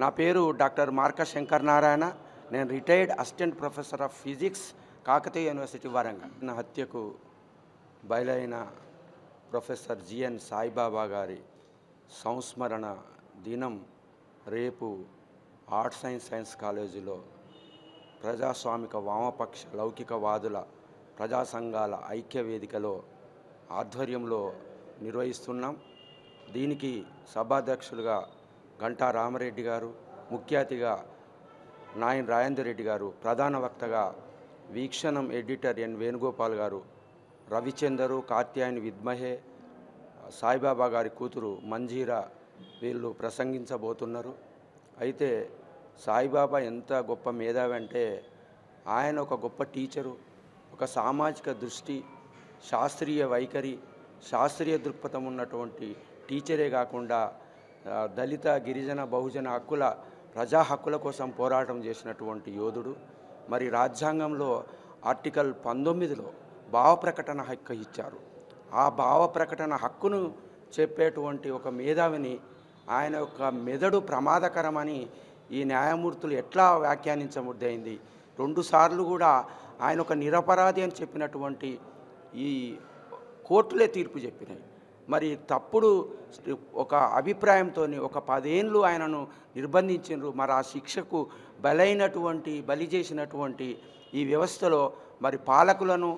నా పేరు డాక్టర్ మార్క శంకర్ నారాయణ. నేను retired assistant professor of physics Kakatiya university Warangal. నా హత్యకు బయలైన ప్రొఫెసర్ జిఎన్ సాయిబాబా గారి సంస్మరణ దినం రేపు ఆర్ట్స్ సైన్స్ సైన్స్ కాలేజీలో ప్రజాస్వామిక వామపక్ష లౌకికవాదుల ప్రజా సంఘాల ఐక్య వేదికలో ఆధ్వర్యంలో నిర్వహిస్తున్నాం. దీనికి సభాధ్యక్షులుగా గంటా రామరెడ్డి గారు ముఖ్య అతిథిగా నాయన్ రాజేందర్ రెడ్డి గారు ప్రధాన వక్తగా వీక్షణం ఎడిటర్ ఎన్ వేణుగోపాల్ గారు రవిచందరు కార్త్యాయని విద్మహే సాయిబాబా గారి కూతురు మంజీరా వీళ్ళు ప్రసంగించబోతున్నారు. అయితే సాయిబాబా ఎంత గొప్ప మేధావి అంటే ఆయన ఒక గొప్ప టీచరు ఒక సామాజిక దృష్టి శాస్త్రీయ వైఖరి శాస్త్రీయ దృక్పథం ఉన్నటువంటి టీచరే కాకుండా దళిత గిరిజన బహుజన హక్కుల ప్రజా హక్కుల కోసం పోరాటం చేసినటువంటి యోధుడు. మరి రాజ్యాంగంలో ఆర్టికల్ పంతొమ్మిదిలో భావ ప్రకటన హక్కు ఇచ్చారు. ఆ భావ ప్రకటన హక్కును చెప్పేటువంటి ఒక మేధావిని ఆయన యొక్క మెదడు ప్రమాదకరమని ఈ న్యాయమూర్తులు ఎట్లా వ్యాఖ్యానించబుద్దయింది రెండుసార్లు కూడా ఆయన ఒక నిరపరాధి అని చెప్పినటువంటి ఈ కోర్టులే తీర్పు చెప్పినాయి. మరి తప్పుడు ఒక అభిప్రాయంతో ఒక పదేళ్ళు ఆయనను నిర్బంధించారు మరి ఆ శిక్షకు బలైనటువంటి బలి చేసినటువంటి ఈ వ్యవస్థలో మరి పాలకులను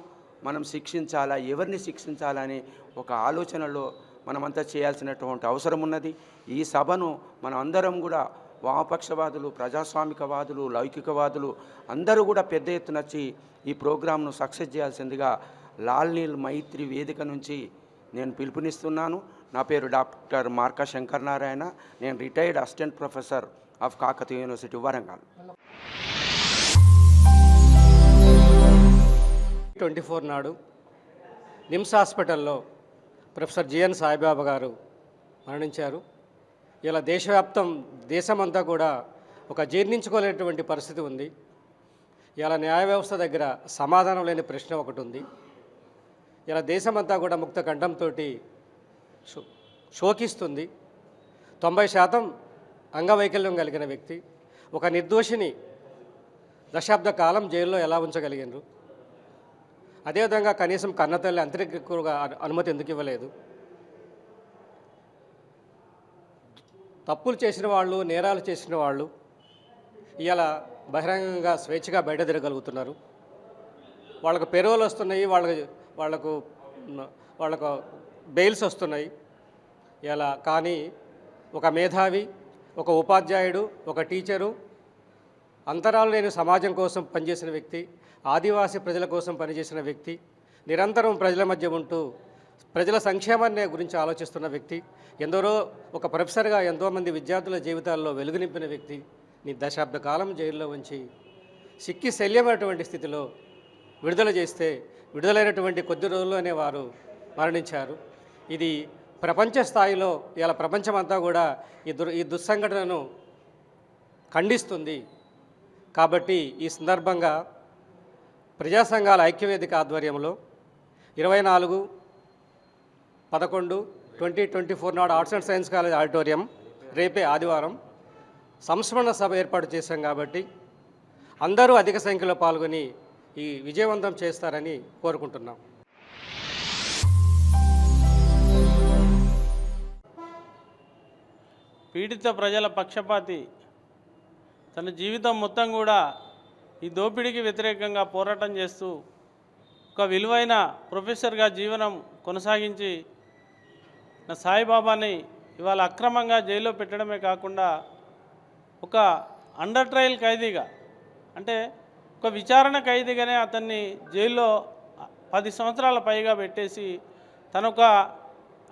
మనం శిక్షించాలా? ఎవరిని శిక్షించాలని ఒక ఆలోచనలో మనమంతా చేయాల్సినటువంటి అవసరం ఉన్నది. ఈ సభను మనం అందరం కూడా వామపక్షవాదులు ప్రజాస్వామికవాదులు లౌకికవాదులు అందరూ కూడా పెద్ద ఎత్తున వచ్చి ఈ ప్రోగ్రాంను సక్సెస్ చేయాల్సిందిగా లాల్ నీల్ మైత్రి వేదిక నుంచి నేను పిలుపునిస్తున్నాను. నా పేరు డాక్టర్ మార్కా శంకర్ నారాయణ నేను retired assistant professor of Kakatiya university Warangal. Twenty four నాడు నిమ్స్ హాస్పిటల్లో professor G N Saibaba garu మరణించారు. ఇలా దేశవ్యాప్తం దేశమంతా కూడా ఒక జీర్ణించుకోలేనటువంటి పరిస్థితి ఉంది. ఇలా న్యాయ వ్యవస్థ దగ్గర సమాధానం లేని ప్రశ్న ఒకటి ఉంది. ఇలా దేశమంతా కూడా ముక్త కంఠంతో శోకిస్తుంది. తొంభై శాతం అంగవైకల్యం కలిగిన వ్యక్తి ఒక నిర్దోషిని దశాబ్ద కాలం జైల్లో ఎలా ఉంచగలిగినారు అదేవిధంగా కనీసం కన్నతల్లి అంతరిక్రియగా అనుమతి ఎందుకు ఇవ్వలేదు? తప్పులు చేసిన వాళ్ళు నేరాలు చేసిన వాళ్ళు ఇలా బహిరంగంగా స్వేచ్ఛగా బయట తిరగలుగుతున్నారు. వాళ్ళకు పెరువులు వస్తున్నాయి వాళ్ళకి వాళ్ళకు వాళ్ళకు బెయిల్స్ వస్తున్నాయి. ఇలా కానీ ఒక మేధావి ఒక ఉపాధ్యాయుడు ఒక టీచరు అంతరాలు లేని సమాజం కోసం పనిచేసిన వ్యక్తి ఆదివాసీ ప్రజల కోసం పనిచేసిన వ్యక్తి నిరంతరం ప్రజల మధ్య ఉంటూ ప్రజల సంక్షేమాన్ని గురించి ఆలోచిస్తున్న వ్యక్తి ఎందరో ఒక ప్రొఫెసర్గా ఎంతోమంది విద్యార్థుల జీవితాల్లో వెలుగు నింపిన వ్యక్తి నీ దశాబ్ద కాలం జైల్లో ఉంచి సిక్కి శల్యమైనటువంటి స్థితిలో విడుదల చేస్తే విడుదలైనటువంటి కొద్ది రోజుల్లోనే వారు మరణించారు. ఇది ప్రపంచ స్థాయిలో ఇలా ప్రపంచమంతా కూడా ఈ దుర్ ఈ దుస్సంఘటనను ఖండిస్తుంది. కాబట్టి ఈ సందర్భంగా ప్రజా సంఘాల ఐక్యవేదిక ఆధ్వర్యంలో ఇరవై నాలుగు పదకొండు ట్వంటీ ట్వంటీ ఫోర్ నాడు arts and science college auditorium రేపే ఆదివారం సంస్మరణ సభ ఏర్పాటు చేశాం కాబట్టి అందరూ అధిక సంఖ్యలో పాల్గొని ఈ విజయవంతం చేస్తారని కోరుకుంటున్నాం. పీడిత ప్రజల పక్షపాతి. తన జీవితం మొత్తం కూడా ఈ దోపిడీకి వ్యతిరేకంగా పోరాటం చేస్తూ ఒక విలువైన ప్రొఫెసర్గా జీవనం కొనసాగించి నా సాయిబాబాని ఇవాళ అక్రమంగా జైల్లో పెట్టడమే కాకుండా ఒక అండర్ ట్రయల్ ఖైదీగా అంటే ఒక విచారణ ఖైదీగానే అతన్ని జైల్లో పది సంవత్సరాల పైగా పెట్టేసి తనొక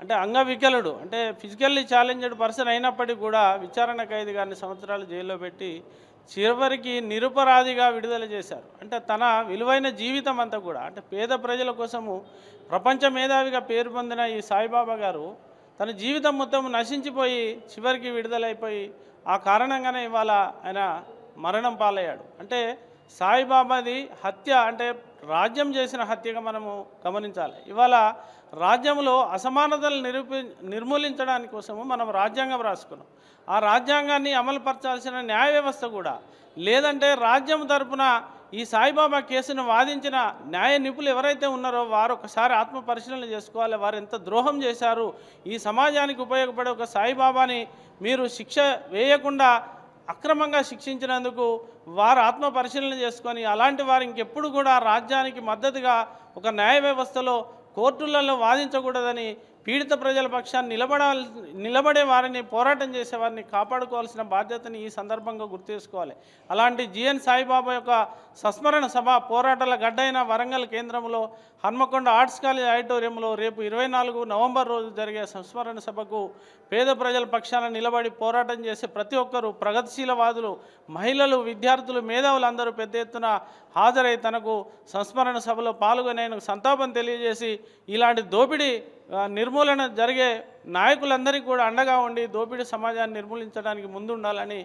అంటే అంగవికలుడు అంటే ఫిజికల్లీ ఛాలెంజ్డ్ పర్సన్ అయినప్పటికీ కూడా విచారణ ఖైదీ గారిని సంవత్సరాలు జైల్లో పెట్టి చివరికి నిరుపరాధిగా విడుదల చేశారు. అంటే తన విలువైన జీవితం అంతా కూడా అంటే పేద ప్రజల కోసము ప్రపంచ మేధావిగా పేరు పొందిన ఈ సాయిబాబా గారు తన జీవితం మొత్తం నశించిపోయి చివరికి విడుదలైపోయి ఆ కారణంగానే ఇవాళ ఆయన మరణం పాలయ్యాడు. అంటే సాయిబాబాది హత్య అంటే రాజ్యం చేసిన హత్యగా మనము గమనించాలి. ఇవాళ రాజ్యంలో అసమానతలు నిరూపి నిర్మూలించడానికి కోసము మనం రాజ్యాంగం రాసుకున్నాం. ఆ రాజ్యాంగాన్ని అమలుపరచాల్సిన న్యాయ వ్యవస్థ కూడా లేదంటే రాజ్యం తరపున ఈ సాయిబాబా కేసును వాదించిన న్యాయ నిపుణులు ఎవరైతే ఉన్నారో వారు ఒకసారి ఆత్మ పరిశీలన చేసుకోవాలి. వారు ఎంత ద్రోహం చేశారు? ఈ సమాజానికి ఉపయోగపడే ఒక సాయిబాబాని మీరు శిక్ష వేయకుండా అక్రమంగా శిక్షించినందుకు వారు ఆత్మ పరిశీలన చేసుకొని అలాంటి వారు ఇంకెప్పుడు కూడా రాజ్యానికి మద్దతుగా ఒక న్యాయ వ్యవస్థలో కోర్టులలో వాదించకూడదని పీడిత ప్రజల పక్షాన్ని నిలబడాలి నిలబడే వారిని పోరాటం చేసే వారిని కాపాడుకోవాల్సిన బాధ్యతని ఈ సందర్భంగా గుర్తు చేసుకోవాలి. అలాంటి జిఎన్ సాయిబాబా యొక్క సంస్మరణ సభ పోరాటాల గడ్డైన వరంగల్ కేంద్రంలో హన్మకొండ ఆర్ట్స్ కాలేజ్ ఆడిటోరియంలో రేపు ఇరవై నాలుగు నవంబర్ రోజు జరిగే సంస్మరణ సభకు పేద ప్రజల పక్షాన నిలబడి పోరాటం చేసే ప్రతి ఒక్కరూ ప్రగతిశీలవాదులు మహిళలు విద్యార్థులు మేధావులు అందరూ పెద్ద ఎత్తున హాజరై తనకు సంస్మరణ సభలో పాల్గొనేందుకు సంతాపం తెలియజేసి ఇలాంటి దోపిడీ నిర్మూలన జరిగే నాయకులందరికీ కూడా అండగా ఉండి దోపిడీ సమాజాన్ని నిర్మూలించడానికి ముందుండాలని